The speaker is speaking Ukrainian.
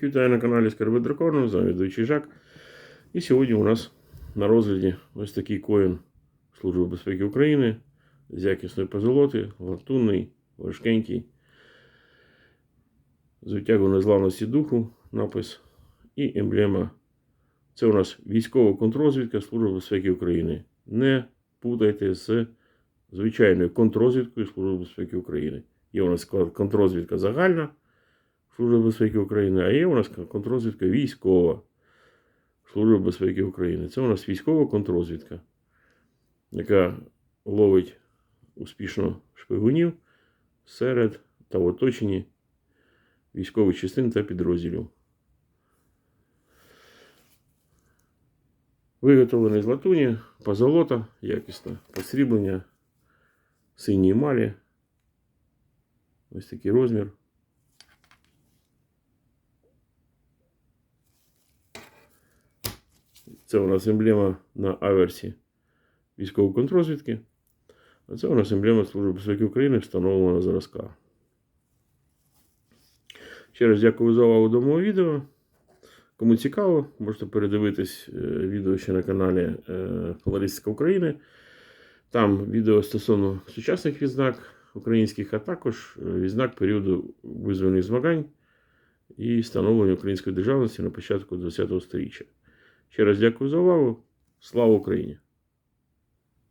Всіх на каналі Скарби Дракону, з вами ведучий Жак. І сьогодні у нас на розгляді ось такий коін Служби безпеки України з якісної позолоти, латунний, важкенький, з витягу незламності духу, напис і емблема. Це у нас військова контррозвідка Служби безпеки України. Не путайте з звичайною контррозвідкою Служби безпеки України. Є у нас контррозвідка загальна. Служби безпеки України, а є у нас контррозвідка військова Служби безпеки України. Це у нас військова контррозвідка, яка ловить успішно шпигунів серед та в оточенні військових частин та підрозділів. Виготовлений з латуні, позолота, якісне посріблення, синій емалі. Ось такий розмір. Це у нас емблема на аверсі військової контррозвідки. А це у нас емблема Служби безпеки України, встановлена на зразка. Ще раз дякую за увагу до мого відео. Кому цікаво, можете передивитись е, відео ще на каналі е, Колористика України. Там відео стосовно сучасних відзнак українських, а також е, відзнак періоду визвольних змагань і становлення української державності на початку ХХ століття. Ще раз дякую за увагу. Слава Україні!